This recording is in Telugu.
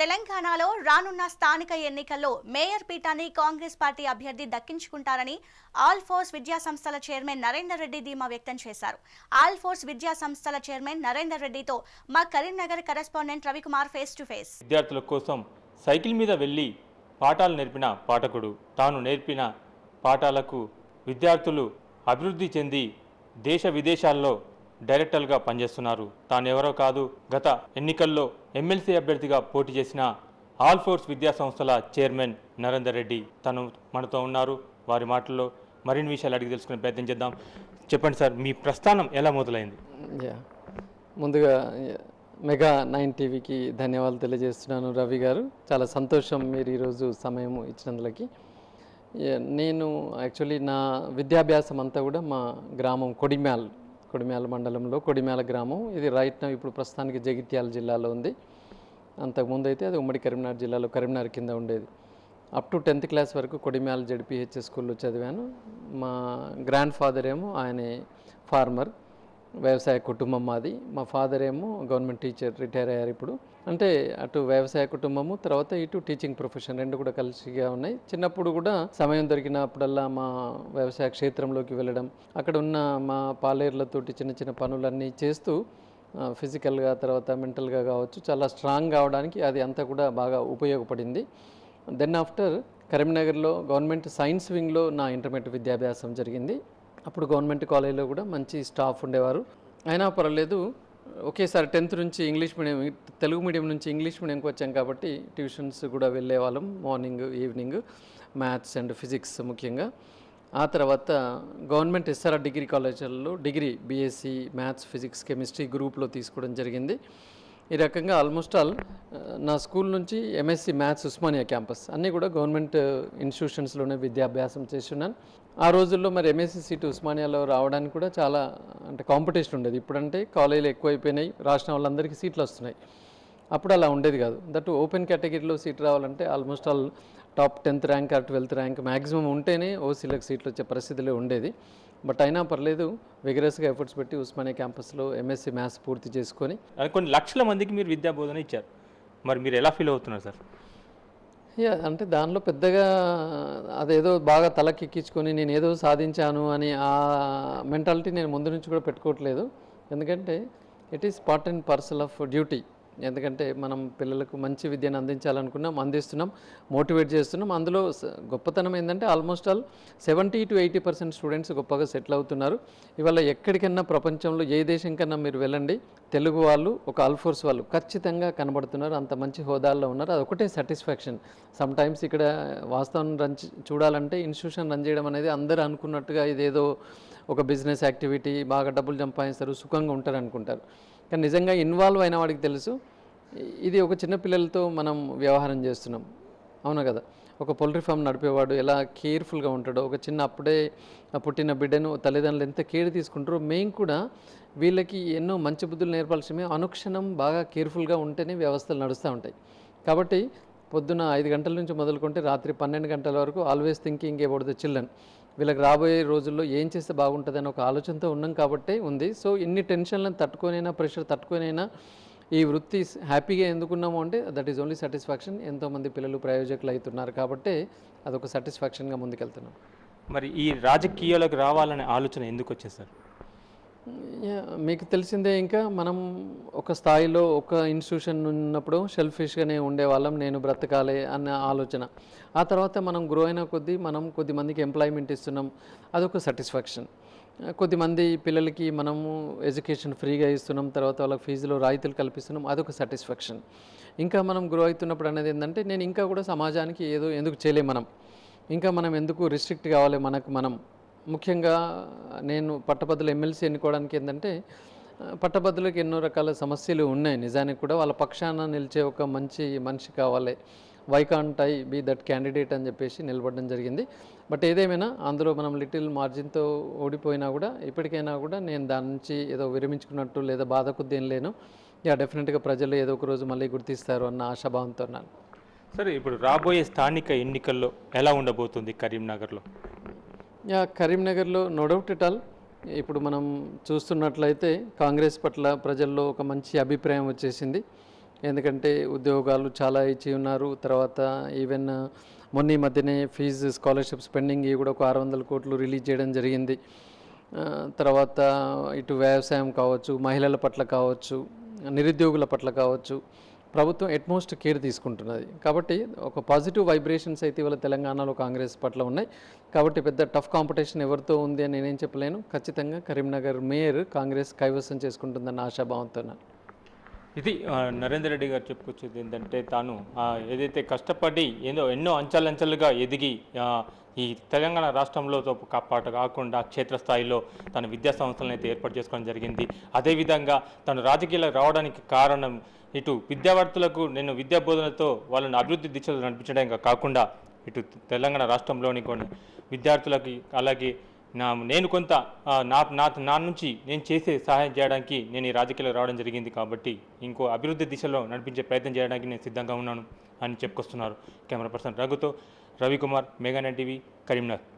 తెలంగాణలో రానున్న స్థానిక ఎన్నికల్లో మేయర్ పీఠాన్ని కాంగ్రెస్ పార్టీ అభ్యర్థి దక్కించుకుంటారని ఆల్ ఫోర్స్ విద్యా సంస్థల చైర్మన్ నరేందర్ రెడ్డి ధీమా వ్యక్తం చేశారు. ఆల్ ఫోర్స్ విద్యా సంస్థల చైర్మన్ నరేందర్ రెడ్డితో మా Karimnagar correspondent Ravikumar face to face. విద్యార్థుల కోసం సైకిల్ మీద వెళ్ళి పాఠాలు నేర్పిన పాఠకుడు తాను నేర్పిన పాఠాలకు విద్యార్థులు అభివృద్ధి చెంది దేశ విదేశాల్లో డైరెక్టర్గా పనిచేస్తున్నారు. తాను ఎవరో కాదు గత ఎన్నికల్లో ఎమ్మెల్సీ అభ్యర్థిగా పోటీ చేసిన ఆల్ ఫోర్స్ విద్యా సంస్థల చైర్మన్ నరేందర్ రెడ్డి తను మనతో ఉన్నారు. వారి మాటల్లో మరిన్ని విషయాలు అడిగి తెలుసుకునే ప్రయత్నం చేద్దాం. చెప్పండి సార్ మీ ప్రస్థానం ఎలా మొదలైంది? ముందుగా మెగా నైన్ టీవీకి ధన్యవాదాలు తెలియజేస్తున్నాను రవి గారు. చాలా సంతోషం మీరు ఈరోజు సమయం ఇచ్చినందులకి. నేను యాక్చువల్లీ నా విద్యాభ్యాసం అంతా కూడా మా గ్రామం కొడిమ్యాల్ కొడిమ్యాల మండలంలో కొడిమేల గ్రామం. ఇది రైట్ నా ఇప్పుడు ప్రస్తుతానికి జగిత్యాల జిల్లాలో ఉంది. అంతకుముందు అయితే అది ఉమ్మడి కరీంనగర్ జిల్లాలో కరీంనగర్ కింద ఉండేది. అప్ టు టెన్త్ క్లాస్ వరకు కొడిమ్యాల జడ్పిహెచ్ఎస్ స్కూల్లో చదివాను. మా గ్రాండ్ ఫాదర్ ఏమో ఆయన ఫార్మర్ వ్యవసాయ కుటుంబం మాది. మా ఫాదర్ ఏమో గవర్నమెంట్ టీచర్ రిటైర్ అయ్యారు ఇప్పుడు. అంటే అటు వ్యవసాయ కుటుంబము తర్వాత ఇటు టీచింగ్ ప్రొఫెషన్ రెండు కూడా కలిసిగా ఉన్నాయి. చిన్నప్పుడు కూడా సమయం దొరికినప్పుడల్లా మా వ్యవసాయ క్షేత్రంలోకి వెళ్ళడం అక్కడ ఉన్న మా పాలేర్లతోటి చిన్న చిన్న పనులన్నీ చేస్తూ ఫిజికల్గా తర్వాత మెంటల్గా కావచ్చు చాలా స్ట్రాంగ్ కావడానికి అది అంతా కూడా బాగా ఉపయోగపడింది. దెన్ ఆఫ్టర్ కరీంనగర్లో గవర్నమెంట్ సైన్స్ వింగ్లో నా ఇంటర్మీడియట్ విద్యాభ్యాసం జరిగింది. అప్పుడు గవర్నమెంట్ కాలేజీలో కూడా మంచి స్టాఫ్ ఉండేవారు. అయినా పర్వాలేదు ఒకేసారి టెన్త్ నుంచి ఇంగ్లీష్ మీడియం తెలుగు మీడియం నుంచి ఇంగ్లీష్ మీడియంకి వచ్చాం కాబట్టి ట్యూషన్స్ కూడా వెళ్ళేవాళ్ళం morning evening maths and physics ముఖ్యంగా. ఆ తర్వాత గవర్నమెంట్ ఎస్ఆర్ఆర్ డిగ్రీ కాలేజీల్లో degree BSc maths physics chemistry గ్రూప్లో తీసుకోవడం జరిగింది. ఈ రకంగా ఆల్మోస్ట్ ఆల్ uh, నా స్కూల్ నుంచి ఎంఎస్సి మ్యాథ్స్ ఉస్మానియా క్యాంపస్ అన్నీ కూడా గవర్నమెంట్ ఇన్స్టిట్యూషన్స్లోనే uh, విద్యాభ్యాసం చేస్తున్నాను. ఆ రోజుల్లో మరి ఎంఎస్సి సీట్ ఉస్మానియాలో రావడానికి కూడా చాలా అంటే కాంపిటీషన్ ఉండేది. ఇప్పుడంటే కాలేజీలు ఎక్కువైపోయినాయి. రాసిన వాళ్ళందరికీ సీట్లు వస్తున్నాయి. అప్పుడు అలా ఉండేది కాదు. దట్ ఓపెన్ కేటగిరీలో సీట్ రావాలంటే almost all top tenth rank or twelfth rank maximum ఉంటేనే ఓసీలకు సీట్లు వచ్చే పరిస్థితిలో ఉండేది. బట్ అయినా పర్లేదు విగరస్గా ఎఫర్ట్స్ పెట్టి ఉస్మానియా క్యాంపస్లో ఎంఎస్సీ మ్యాథ్స్ పూర్తి చేసుకొని అది కొన్ని లక్షల మందికి మీరు విద్యా బోధన ఇచ్చారు. మరి మీరు ఎలా ఫీల్ అవుతున్నారు సార్? యా అంటే దానిలో పెద్దగా అదేదో బాగా తలకెక్కించుకొని నేను ఏదో సాధించాను అని ఆ మెంటాలిటీ నేను ముందు నుంచి కూడా పెట్టుకోవట్లేదు. ఎందుకంటే it is part and parcel of duty. ఎందుకంటే మనం పిల్లలకు మంచి విద్యను అందించాలనుకున్నాం అందిస్తున్నాం మోటివేట్ చేస్తున్నాం. అందులో గొప్పతనం ఏంటంటే almost all seventy to eighty percent students గొప్పగా సెటిల్ అవుతున్నారు. ఇవాళ ఎక్కడికన్నా ప్రపంచంలో ఏ దేశం కన్నా మీరు వెళ్ళండి తెలుగు వాళ్ళు ఒక అల్ఫోర్స్ వాళ్ళు ఖచ్చితంగా కనబడుతున్నారు అంత మంచి హోదాల్లో ఉన్నారు. అది ఒకటే సాటిస్ఫాక్షన్. సమ్టైమ్స్ ఇక్కడ వాస్తవం రన్ చూడాలంటే ఇన్స్టిట్యూషన్ రన్ చేయడం అనేది అందరూ అనుకున్నట్టుగా ఇదేదో ఒక బిజినెస్ యాక్టివిటీ బాగా డబ్బులు సంపాదిస్తారు సుఖంగా ఉంటారు అనుకుంటారు కానీ నిజంగా ఇన్వాల్వ్ అయిన వాడికి తెలుసు ఇది ఒక చిన్న పిల్లలతో మనం వ్యవహారం చేస్తున్నాం. అవునా కదా? ఒక పౌల్ట్రీ ఫామ్ నడిపేవాడు ఎలా కేర్ఫుల్గా ఉంటాడో ఒక చిన్న అప్పుడే పుట్టిన బిడ్డను తల్లిదండ్రులు ఎంత కేర్ తీసుకుంటారో మేము కూడా వీళ్ళకి ఎన్నో మంచి బుద్ధులు నేర్పాల్సిమే అనుక్షణం బాగా కేర్ఫుల్గా ఉంటేనే వ్యవస్థలు నడుస్తూ ఉంటాయి. కాబట్టి పొద్దున ఐదు గంటల నుంచి మొదలుకుంటే రాత్రి పన్నెండు గంటల వరకు always thinking about the children. వీళ్ళకి రాబోయే రోజుల్లో ఏం చేస్తే బాగుంటుంది అనే ఒక ఆలోచనతో ఉన్నాం కాబట్టి ఉంది. సో ఇన్ని టెన్షన్లను తట్టుకొనైనా ప్రెషర్ తట్టుకొనైనా ఈ వృత్తి హ్యాపీగా ఎందుకున్నాము అంటే దట్ ఈస్ ఓన్లీ సాటిస్ఫాక్షన్. ఎంతోమంది పిల్లలు ప్రయోజకులు అవుతున్నారు కాబట్టి అదొక సాటిస్ఫాక్షన్గా ముందుకెళ్తున్నాం. మరి ఈ రాజకీయాలకు రావాలనే ఆలోచన ఎందుకు వచ్చింది సార్? మీకు తెలిసిందే ఇంకా మనం ఒక స్థాయిలో ఒక ఇన్స్టిట్యూషన్ ఉన్నప్పుడు షెల్ఫిష్గానే ఉండేవాళ్ళం నేను బ్రతకాలి అన్న ఆలోచన. ఆ తర్వాత మనం గ్రో అయిన కొద్దీ మనం కొద్ది మందికి ఎంప్లాయ్మెంట్ ఇస్తున్నాం అదొక సాటిస్ఫాక్షన్ కొద్దిమంది పిల్లలకి మనము ఎడ్యుకేషన్ ఫ్రీగా ఇస్తున్నాం తర్వాత వాళ్ళకి ఫీజులో రాయితీలు కల్పిస్తున్నాం అదొక సాటిస్ఫాక్షన్ ఇంకా మనం గ్రో అవుతున్నప్పుడు అనేది ఏంటంటే నేను ఇంకా కూడా సమాజానికి ఏదో ఎందుకు చేయలేం మనం. ఇంకా మనం ఎందుకు రిస్ట్రిక్ట్ కావాలి మనకు మనం? ముఖ్యంగా నేను పట్టభద్రులు ఎమ్మెల్సీ ఎన్నుకోవడానికి ఏంటంటే పట్టభద్రులకు ఎన్నో రకాల సమస్యలు ఉన్నాయి. నిజానికి కూడా వాళ్ళ పక్షాన నిలిచే ఒక మంచి మనిషి కావాలి. Why can't I be that candidate అని చెప్పేసి నిలబడడం జరిగింది. బట్ ఏదేమైనా అందులో మనం లిటిల్ మార్జిన్తో ఓడిపోయినా కూడా ఇప్పటికైనా కూడా నేను దాని నుంచి ఏదో విరమించుకున్నట్టు లేదా బాధ కొద్ది ఏం లేను. యా డెఫినెట్గా ప్రజలు ఏదో ఒక రోజు మళ్ళీ గుర్తిస్తారు అన్న ఆశాభావంతో ఉన్నాను. సరే ఇప్పుడు రాబోయే స్థానిక ఎన్నికల్లో ఎలా ఉండబోతుంది కరీంనగర్లో? యా కరీంనగర్లో నో డౌట్ ఆల్. ఇప్పుడు మనం చూస్తున్నట్లయితే కాంగ్రెస్ పట్ల ప్రజల్లో ఒక మంచి అభిప్రాయం వచ్చేసింది. ఎందుకంటే ఉద్యోగాలు చాలా ఇచ్చి ఉన్నారు. తర్వాత ఈవెన్ మొన్న ఈ మధ్యనే ఫీజు స్కాలర్షిప్స్ పెండింగ్ కూడా ఒక ఆరు వందల కోట్లు రిలీజ్ చేయడం జరిగింది. తర్వాత ఇటు వ్యవసాయం కావచ్చు మహిళల పట్ల కావచ్చు నిరుద్యోగుల పట్ల కావచ్చు ప్రభుత్వం ఎట్మోస్ట్ కేర్ తీసుకుంటున్నది. కాబట్టి ఒక పాజిటివ్ వైబ్రేషన్స్ అయితే ఇవాళ తెలంగాణలో కాంగ్రెస్ పట్ల ఉన్నాయి. కాబట్టి పెద్ద టఫ్ కాంపిటీషన్ ఎవరితో ఉంది అని నేనేం చెప్పలేను. ఖచ్చితంగా కరీంనగర్ మేయర్ కాంగ్రెస్ కైవసం చేసుకుంటుందన్న ఆశాభావంతో ఇది నరేందర్ రెడ్డి గారు చెప్పుకొచ్చేది ఏంటంటే తాను ఏదైతే కష్టపడి ఏదో ఎన్నో అంచెలంచెలుగా ఎదిగి ఈ తెలంగాణ రాష్ట్రంలో పాటు కాకుండా క్షేత్రస్థాయిలో తన విద్యా సంస్థలను అయితే ఏర్పాటు చేసుకోవడం జరిగింది. అదేవిధంగా తను రాజకీయాలకు రావడానికి కారణం ఇటు విద్యార్థులకు నేను విద్యా బోధనతో వాళ్ళని అభివృద్ధి దిశలో నడిపించడం కాకుండా ఇటు తెలంగాణ రాష్ట్రంలోని కొన్ని విద్యార్థులకి అలాగే నా నేను కొంత నా నా నా నుంచి నేను చేసే సహాయం చేయడానికి నేను ఈ రాజకీయాలు రావడం జరిగింది కాబట్టి ఇంకో అభివృద్ధి దిశలో నడిపించే ప్రయత్నం చేయడానికి నేను సిద్ధంగా ఉన్నాను అని చెప్పుకొస్తున్నారు. కెమెరా పర్సన్ రఘుతో రవికుమార్ మెగా టీవీ కరీంనగర్.